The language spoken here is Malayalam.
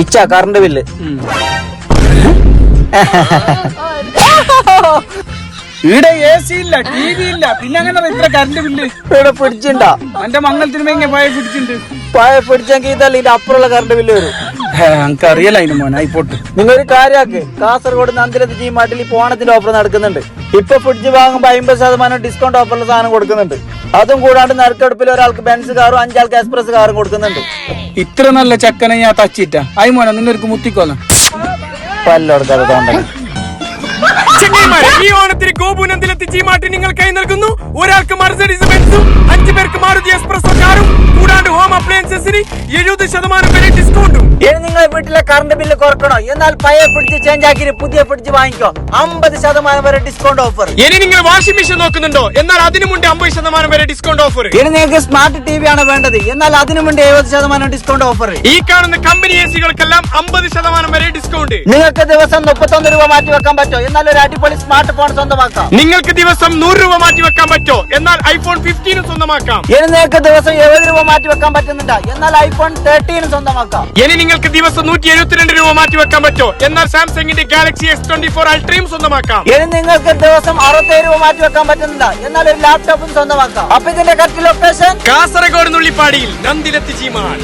ഇച്ച കറണ്ട് ബില്ല് ഇവിടെ എ സി ഇല്ല ടി വി ഇല്ല. പിന്നെ അങ്ങനെ ഇത്ര കറണ്ട് ബില്ല് ഇവിടെ പിടിച്ചിണ്ടാ. എന്റെ മംഗളത്തിന് പായ പിടിച്ചിട്ടുണ്ട് പായ പിടിച്ചെങ്കിൽ ഇതല്ല ഇതിന്റെ അപ്പുറമുള്ള കറണ്ട് ബില്ല് വരും. എനിക്ക് അറിയില്ല അതിന് മോനെ ആയിപ്പോട്ട് നിങ്ങൾ ഒരു കാര്യാക്ക് കാസർഗോഡ് നന്ദിരത്ത് ജി ഈ ഓണത്തിന്റെ ഓഫർ നടക്കുന്നുണ്ട്. ഇപ്പൊ ഫ്രിഡ്ജ് വാങ്ങുമ്പോ അമ്പത് ശതമാനം ഡിസ്കൗണ്ട് ഓഫറിൽ സാധനം കൊടുക്കുന്നുണ്ട്. അതും കൂടാണ്ട് നറുക്കെടുപ്പിൽ ഒരാൾക്ക് ബെൻസ് കാറും അഞ്ചാൾക്ക് എക്സ്പ്രസ് കാറും കൊടുക്കുന്നുണ്ട്. ഇത്ര നല്ല ചക്കനെ ഞാൻ തച്ചിട്ട. ആയി മോനെ നിന്നൊരു മുത്തിക്കോന്ന പല്ലോടക്കാതെ തോണ്ടണം ചെങ്ങൈമാരെ ഈ ഓണത്തിന് കോപുനന്തിലെത്തി ചീമാട്ടി നിങ്ങൾക്കായി നൽകുന്നു. ഒരാൾക്ക് മർസഡീസ് അപ്ലയൻസസിന് എഴുപത് ശതമാനം വരെ ഡിസ്കൗണ്ടും ഇനി നിങ്ങൾ വീട്ടിലെ കറണ്ട് ബില്ല് കുറക്കണോ? എന്നാൽ പഴയ ഫ്രിഡ്ജ് ചേഞ്ച് ആക്കി പുതിയ ഫ്രിഡ്ജ് വാങ്ങിക്കോ. അമ്പത് ശതമാനം വരെ ഡിസ്കൗണ്ട് ഓഫർ ഇനി നിങ്ങൾ വാഷിംഗ് മെഷീൻ നോക്കുന്നുണ്ടോ? എന്നാൽ അതിനു മുന്നേ അമ്പത് ശതമാനം വരെ ഡിസ്കൗണ്ട് ഓഫർ ഇനി നിങ്ങൾക്ക് സ്മാർട്ട് ടി വി ആണ് വേണ്ടത്. എന്നാൽ അതിനു മുന്നേ എഴുപത് ശതമാനം ഡിസ്കൗണ്ട് ഓഫർ ഈ കാണുന്ന കമ്പനി എ സികൾക്കെല്ലാം അമ്പത് ശതമാനം വരെ ഡിസ്കൗണ്ട് നിങ്ങൾക്ക് ദിവസം മുപ്പത്തൊന്ന് രൂപ മാറ്റി വെക്കാൻ പറ്റോ? എന്നാൽ ഒരു അടിപൊളി സ്മാർട്ട് ഫോൺ സ്വന്തമാക്കാം. നിങ്ങൾക്ക് ദിവസം നൂറ് രൂപ മാറ്റി വെക്കാൻ പറ്റോ? എന്നാൽ ഐഫോൺ ഫിഫ്റ്റീനും സ്വന്തമാക്കാം. ഇനി നിങ്ങൾക്ക് ദിവസം എഴുപത് രൂപ മാറ്റി വെക്കാൻ പറ്റുന്നുണ്ട്? എന്നാൽ ഐഫോൺ തേർട്ടീനും സ്വന്തമാക്കാം. ഇനി നിങ്ങൾക്ക് ദിവസം നൂറ്റി എഴുപത്തിരണ്ട് രൂപ മാറ്റി വെക്കാൻ പറ്റോ എന്നാൽ സാംസങ്ങിന്റെ ഗാലക്സി എസ് ട്വന്റി ഫോർ അൾട്രയും സ്വന്തമാക്കാം. ഇനി നിങ്ങൾക്ക് ദിവസം അറുപത്തേഴ് രൂപ മാറ്റി വെക്കാൻ പറ്റുന്നുണ്ട്. എന്നാൽ ഒരു ലാപ്ടോപ്പും സ്വന്തമാക്കാം. അപ്പൊ ഇതിന്റെ കറക്റ്റ് ലൊക്കേഷൻ കാസർഗോഡ് നുള്ളിപ്പാടിയിൽ നന്ദിലെത്തി ചീമാൻ.